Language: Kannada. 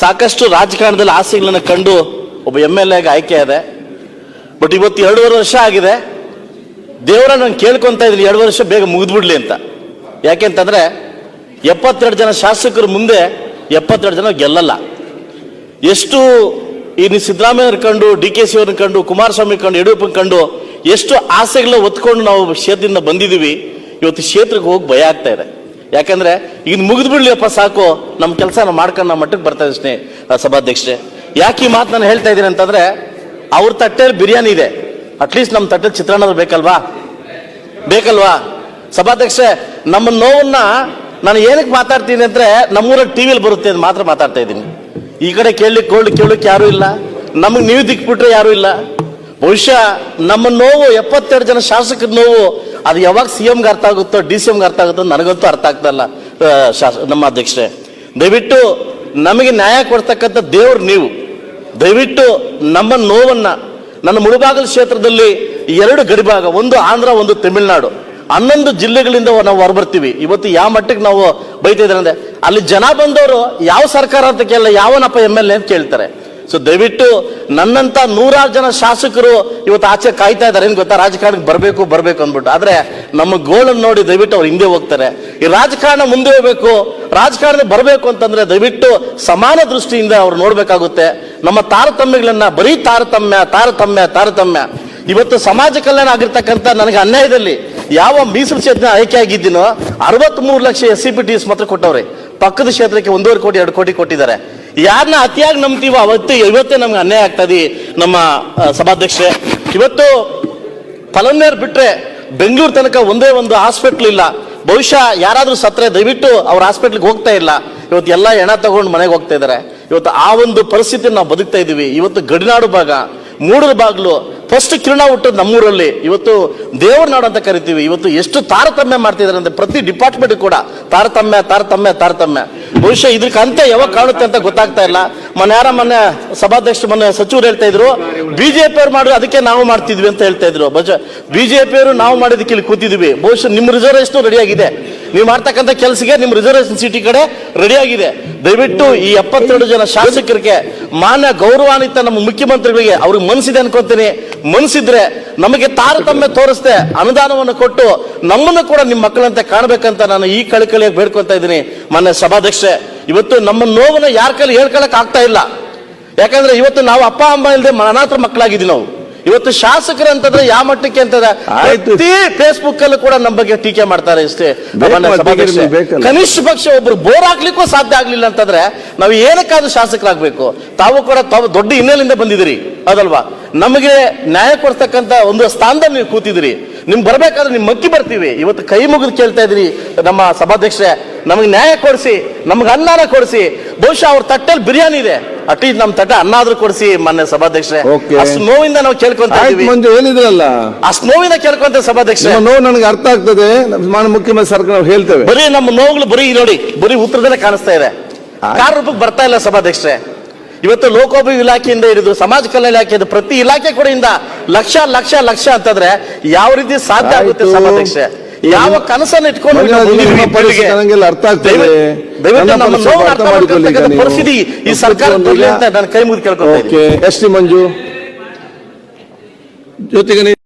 ಸಾಕಷ್ಟು ರಾಜಕಾರಣದಲ್ಲಿ ಆಸೆಗಳನ್ನ ಕಂಡು ಒಬ್ಬ ಎಂ ಎಲ್ ಎಗೆ ಆಯ್ಕೆ ಇದೆ. ಬಟ್ ಇವತ್ತು ಎರಡೂವರೆ ವರ್ಷ ಆಗಿದೆ. ದೇವರ ನಾನು ಕೇಳ್ಕೊಂತ ಇದ್ದೀನಿ, ಎರಡು ವರ್ಷ ಬೇಗ ಮುಗಿದ್ಬಿಡ್ಲಿ ಅಂತ. ಯಾಕೆಂತಂದ್ರೆ ಎಪ್ಪತ್ತೆರಡು ಜನ ಶಾಸಕರ ಮುಂದೆ ಎಪ್ಪತ್ತೆರಡು ಜನ ಗೆಲ್ಲಲ್ಲ. ಎಷ್ಟು ಈ ನೀವು ಸಿದ್ದರಾಮಯ್ಯವ್ರ ಕಂಡು, ಡಿ ಕೆ ಸಿ ಅವ್ರನ್ನ ಕಂಡು, ಕುಮಾರಸ್ವಾಮಿ ಕಂಡು, ಯಡಿಯೂರಪ್ಪನ ಕಂಡು ಎಷ್ಟು ಆಸೆಗಳನ್ನ ಒತ್ಕೊಂಡು ನಾವು ಕ್ಷೇತ್ರದಿಂದ ಬಂದಿದ್ದೀವಿ, ಇವತ್ತು ಕ್ಷೇತ್ರಕ್ಕೆ ಹೋಗಿ ಭಯ ಆಗ್ತಾ ಇದೆ. ಯಾಕಂದ್ರೆ ಈಗ ಮುಗಿದು ಬಿಡ್ಲಿಯಪ್ಪ ಸಾಕು ನಮ್ಮ ಕೆಲಸ ನಾವು ಮಾಡ್ಕೊಂಡು ನಮ್ಮ ಮಟ್ಟಕ್ಕೆ ಬರ್ತಾ ಇದ್ದೀನಿ ಸಭಾಧ್ಯಕ್ಷರೇ. ಯಾಕೆ ಈ ಮಾತು ನಾನು ಹೇಳ್ತಾ ಇದ್ದೀನಿ ಅಂತಂದ್ರೆ, ಅವ್ರ ತಟ್ಟೆಯಲ್ಲಿ ಬಿರಿಯಾನಿ ಇದೆ. ಅಟ್ಲೀಸ್ಟ್ ನಮ್ಮ ತಟ್ಟೆಲಿ ಚಿತ್ರಾನ್ನ ಬೇಕಲ್ವಾ? ಬೇಕಲ್ವಾ? ಸಭಾಧ್ಯಕ್ಷೆ ನಮ್ಮ ನೋವನ್ನ ನಾನು ಏನಕ್ಕೆ ಮಾತಾಡ್ತೀನಿ ಅಂದ್ರೆ, ನಮ್ಮೂರಲ್ಲಿ ಟಿವಿಯಲ್ಲಿ ಬರುತ್ತೆ ಅಂತ ಮಾತ್ರ ಮಾತಾಡ್ತಾ ಇದ್ದೀನಿ. ಈ ಕಡೆ ಕೇಳಲಿಕ್ಕೆ ಕೋಳ್ ಕೇಳಲಿಕ್ಕೆ ಯಾರು ಇಲ್ಲ. ನಮಗೆ ನೀವು ದಿಕ್ಬಿಟ್ರೆ ಯಾರು ಇಲ್ಲ. ಬಹುಶಃ ನಮ್ಮ ನೋವು ಎಪ್ಪತ್ತೆರಡು ಜನ ಶಾಸಕರ ನೋವು ಅದು ಯಾವಾಗ ಸಿ ಎಂಗೆ ಅರ್ಥ ಆಗುತ್ತೋ ಡಿ ಸಿ ಎಂಗೆ ಅರ್ಥ ಆಗುತ್ತೋ ನನಗಂತೂ ಅರ್ಥ ಆಗ್ತಲ್ಲ ಶಾಸ, ನಮ್ಮ ಅಧ್ಯಕ್ಷರೇ. ದಯವಿಟ್ಟು ನಮಗೆ ನ್ಯಾಯ ಕೊಡ್ತಕ್ಕಂಥ ದೇವ್ರು ನೀವು. ದಯವಿಟ್ಟು ನಮ್ಮ ನೋವನ್ನ, ನನ್ನ ಮುಳುಬಾಗಲ ಕ್ಷೇತ್ರದಲ್ಲಿ ಎರಡು ಗಡಿಭಾಗ, ಒಂದು ಆಂಧ್ರ, ಒಂದು ತಮಿಳುನಾಡು. ಹನ್ನೊಂದು ಜಿಲ್ಲೆಗಳಿಂದ ನಾವು ಹೊರಬರ್ತೀವಿ. ಇವತ್ತು ಯಾವ ಮಟ್ಟಕ್ಕೆ ನಾವು ಬೈತಿದ್ರೆ ಅಂದರೆ, ಅಲ್ಲಿ ಜನ ಬಂದವರು ಯಾವ ಸರ್ಕಾರ ಅಂತ ಕೇಳಲ್ಲ, ಯಾವನಪ್ಪ ಎಂ ಎಲ್ ಎ ಅಂತ ಕೇಳ್ತಾರೆ. ಸೊ ದಯವಿಟ್ಟು ನನ್ನಂತ ನೂರಾರು ಜನ ಶಾಸಕರು ಇವತ್ತು ಆಚೆ ಕಾಯ್ತಾ ಇದ್ದಾರೆ. ಏನು ಗೊತ್ತಾ? ರಾಜಕಾರಣಕ್ಕೆ ಬರಬೇಕು ಬರಬೇಕು ಅಂದ್ಬಿಟ್ಟು. ಆದ್ರೆ ನಮ್ಮ ಗೋಳನ್ನು ನೋಡಿ ದಯವಿಟ್ಟು ಅವ್ರು ಹಿಂದೆ ಹೋಗ್ತಾರೆ. ಈ ರಾಜಕಾರಣ ಮುಂದೆ ಹೋಗ್ಬೇಕು ರಾಜಕಾರಣ ಬರಬೇಕು ಅಂತಂದ್ರೆ ದಯವಿಟ್ಟು ಸಮಾನ ದೃಷ್ಟಿಯಿಂದ ಅವ್ರು ನೋಡ್ಬೇಕಾಗುತ್ತೆ. ನಮ್ಮ ತಾರತಮ್ಯಗಳನ್ನ ಬರೀ ತಾರತಮ್ಯ ತಾರತಮ್ಯ ತಾರತಮ್ಯ. ಇವತ್ತು ಸಮಾಜ ಕಲ್ಯಾಣ ಆಗಿರ್ತಕ್ಕಂಥ ನನಗೆ ಅನ್ಯಾಯದಲ್ಲಿ ಯಾವ ಮೀಸಲು ಕ್ಷೇತ್ರ ಆಯ್ಕೆ ಆಗಿದ್ದೀನೋ ಅರವತ್ತ್ ಮೂರು lakh S C P T S ಮಾತ್ರ ಕೊಟ್ಟವ್ರೆ. ಪಕ್ಕದ ಕ್ಷೇತ್ರಕ್ಕೆ ಒಂದೂವರೆ ಕೋಟಿ, ಎರಡು ಕೋಟಿ ಕೊಟ್ಟಿದ್ದಾರೆ. ಯಾರನ್ನ ಅತಿಯಾಗಿ ನಂಬ್ತೀವೋ ಅವತ್ತು ಇವತ್ತೇ ನಮ್ಗೆ ಅನ್ಯಾಯ ಆಗ್ತಾ ಇದೆ ನಮ್ಮ ಸಭಾಧ್ಯಕ್ಷೆ ಇವತ್ತು ಫಲನ್ನೇರ್ ಬಿಟ್ರೆ ಬೆಂಗಳೂರು ತನಕ ಒಂದೇ ಒಂದು ಹಾಸ್ಪಿಟ್ಲ್ ಇಲ್ಲ. ಬಹುಶಃ ಯಾರಾದರೂ ಸತ್ರೆ ದಯವಿಟ್ಟು ಅವ್ರ ಹಾಸ್ಪಿಟ್ಲ್ಗೆ ಹೋಗ್ತಾ ಇಲ್ಲ. ಇವತ್ತು ಎಲ್ಲ ಹೆಣ ತಗೊಂಡು ಮನೆಗೆ ಹೋಗ್ತಾ ಇದ್ದಾರೆ ಇವತ್ತು ಆ ಒಂದು ಪರಿಸ್ಥಿತಿ ನಾವು ಬದುಕ್ತಾ ಇದ್ದೀವಿ ಇವತ್ತು ಗಡಿನಾಡು ಭಾಗ ಮೂಡರ ಬಾಗ್ಲು ಫಸ್ಟ್ ಕಿರಣ ಹುಟ್ಟೋದು ನಮ್ಮೂರಲ್ಲಿ. ಇವತ್ತು ದೇವ್ರ ನಾಡು ಅಂತ ಕರಿತೀವಿ. ಇವತ್ತು ಎಷ್ಟು ತಾರತಮ್ಯ ಮಾಡ್ತಿದ್ದಾರೆ ಅಂದ್ರೆ ಪ್ರತಿ ಡಿಪಾರ್ಟ್ಮೆಂಟ್ ಕೂಡ ತಾರತಮ್ಯ ತಾರತಮ್ಯ ತಾರತಮ್ಯ. ಬಹುಶಃ ಇದಕ್ಕೆ ಅಂತ ಯಾವಾಗ ಕಾಣುತ್ತೆ ಅಂತ ಗೊತ್ತಾಗ್ತಾ ಇಲ್ಲ. ಮೊನ್ನೆ ಯಾರ ಮೊನ್ನೆ ಸಭಾಧ್ಯಕ್ಷ ಮೊನ್ನೆ ಸಚಿವರು ಹೇಳ್ತಾ ಇದ್ರು ಬಿಜೆಪಿ ಅವ್ರು ಮಾಡಿದ್ರು ಅದಕ್ಕೆ ನಾವು ಮಾಡ್ತಿದ್ವಿ ಅಂತ ಹೇಳ್ತಾ ಇದ್ರು. ಬಹುಶಃ ಬಿಜೆಪಿ ಅವರು ನಾವು ಮಾಡಿದಕ್ಕೆ ಇಲ್ಲಿ ಕೂತಿದ್ವಿ. ಬಹುಶಃ ನಿಮ್ಮ ರಿಸರ್ವೇಷನ್ ರೆಡಿ ಆಗಿದೆ. ನೀವು ಮಾಡ್ತಕ್ಕಂಥ ಕೆಲಸಕ್ಕೆ ನಿಮ್ಮ ರಿಸರ್ವೇಶನ್ ಸಿಟಿ ಕಡೆ ರೆಡಿ ಆಗಿದೆ. ದಯವಿಟ್ಟು ಈ ಎಪ್ಪತ್ತೆರಡು ಜನ ಶಾಸಕರಿಗೆ ಮಾನ್ಯ ಗೌರವಾನ್ವಿತ ನಮ್ಮ ಮುಖ್ಯಮಂತ್ರಿಗಳಿಗೆ ಅವ್ರಿಗೆ ಮನಸ್ಸಿದೆ ಅನ್ಕೊಂತೀನಿ. ಮನಸ್ಸಿದ್ರೆ ನಮಗೆ ತಾರತಮ್ಯ ತೋರಿಸ್ದೆ ಅನುದಾನವನ್ನು ಕೊಟ್ಟು ನಮ್ಮನ್ನು ಕೂಡ ನಿಮ್ಮ ಮಕ್ಕಳಂತೆ ಕಾಣಬೇಕಂತ ನಾನು ಈ ಕಳಕಳಿಯಾಗಿ ಬೇಡ್ಕೊತಾ ಇದ್ದೀನಿ. ಮಾನ್ಯ ಸಭಾಧ್ಯಕ್ಷೆ ಇವತ್ತು ನಮ್ಮ ನೋವನ್ನು ಯಾರ ಕೈಲಿ ಹೇಳ್ಕೊಳಕ್ ಆಗ್ತಾ ಇಲ್ಲ. ಯಾಕಂದ್ರೆ ಇವತ್ತು ನಾವು ಅಪ್ಪ, ಅಮ್ಮ ಇಲ್ಲದೆ ಅನಾಥ ಮಕ್ಕಳಾಗಿದ್ದೀವಿ ನಾವು. ಇವತ್ತು ಶಾಸಕರು ಅಂತಂದ್ರೆ ಯಾವ ಮಟ್ಟಕ್ಕೆ ಅಂತದ ಫೇಸ್ಬುಕ್ ಅಲ್ಲೂ ಕೂಡ ನಮ್ಮ ಬಗ್ಗೆ ಟೀಕೆ ಮಾಡ್ತಾರೆ ಬೇಕಲ್ಲ. ಕನಿಷ್ಠ ಪಕ್ಷ ಒಬ್ರು ಬೋರ್ ಹಾಕ್ಲಿಕ್ಕೂ ಸಾಧ್ಯ ಆಗ್ಲಿಲ್ಲ ಅಂತಂದ್ರೆ ನಾವು ಏನಕ್ಕಾದ್ರೂ ಶಾಸಕರಾಗಬೇಕು. ತಾವು ಕೂಡ ತಾವು ದೊಡ್ಡ ಹಿನ್ನೆಲೆಯಿಂದ ಬಂದಿದ್ದೀರಿ. ಅದಲ್ವಾ? ನಮಗೆ ನ್ಯಾಯ ಕೊಡ್ತಕ್ಕಂತ ಒಂದು ಸ್ಥಾನದಲ್ಲಿ ನೀವು ಕೂತಿದಿರಿ ನಿಮ್ ಬರ್ಬೇಕಾದ್ರೆ ನಿಮ್ ಮಕ್ಕಿ ಬರ್ತೀವಿ. ಇವತ್ತು ಕೈ ಮುಗಿದು ಕೇಳ್ತಾ ಇದ್ರಿ ನಮ್ಮ ಸಭಾಧ್ಯಕ್ಷರೇ. ನಮಗೆ ನ್ಯಾಯ ಕೊಡಿಸಿ ನಮ್ಗೆ ಅನ್ನಾನ ಕೊಡಿಸಿ. ಬಹುಶಃ ಅವ್ರ ತಟ್ಟೆಯಲ್ಲಿ ಬಿರಿಯಾನಿ ಇದೆ. ಅಟ್ಲೀಸ್ಟ್ ನಮ್ ತಟ ಅನ್ನ ಆದ್ರೂ ಕೊಡಿಸಿ ಮಾನ್ಯ ಸಭಾಧ್ಯಕ್ಷರೇ. Okay. ಅಷ್ಟು ನೋವಿಂದ ನಾವು ಕೇಳ್ಕೊಂತ ಆಯ್ತು ಇದೀವಿ ಮಂಜು ಹೇಳಿದ್ರಲ್ಲ? ಅಷ್ಟು ನೋವಿಂದ ಕೇಳ್ಕೊಂತ ಸಭಾಧ್ಯಕ್ಷರೇ. ನಿಮ್ಮ ನೋವು ನನಗೆ ಅರ್ಥ ಆಗ್ತದೆ. ನಮ್ಮ ಮಾನ್ಯ ಮುಖ್ಯಮಂತ್ರಿ ಸರ್ಕಾರ ನಾವು ಹೇಳ್ತೇವೆ. ಬರೀ ನಮ್ಮ ನೋವುಗಳು ಬರೀ ನೋಡಿ ಬರೀ ಉತ್ತರದಲ್ಲೇ ಕಾಣಿಸ್ತಾ ಇದೆ. ಆಯ್ತು. ಕಾರ್ ರೂಪಕ್ಕೆ ಬರ್ತಾ ಇಲ್ಲ ಸಭಾಧ್ಯಕ್ಷರೇ. ಇವತ್ತು ಲೋಕೋಪಯೋಗಿ ಇಲಾಖೆಯಿಂದ ಹಿಡಿದು ಸಮಾಜ ಕಲ್ಯಾಣ ಇಲಾಖೆಯಿಂದ ಪ್ರತಿ ಇಲಾಖೆ ಕೂಡ ಲಕ್ಷ ಲಕ್ಷ ಲಕ್ಷ ಅಂತಂದ್ರೆ ಯಾವ ರೀತಿ ಸಾಧ್ಯ ಆಗುತ್ತೆ ಆಯ್ತು. ಸಭಾಧ್ಯಕ್ಷೆ ಯಾವ ಕನಸನ್ನು ಇಟ್ಕೊಂಡು ಅರ್ಥ ಆಗ್ತದೆ. ಪರಿಸ್ಥಿತಿ ಈ ಸರ್ಕಾರ ಕುತ್ಕೊಂಡು ಅಂತ ನಾನು ಕೈ ಮುಗಿದು ಕೇಳ್ಕೊಂಡು ಎಸ್ ಟಿ ಮಂಜು ಜೊತೆಗೆ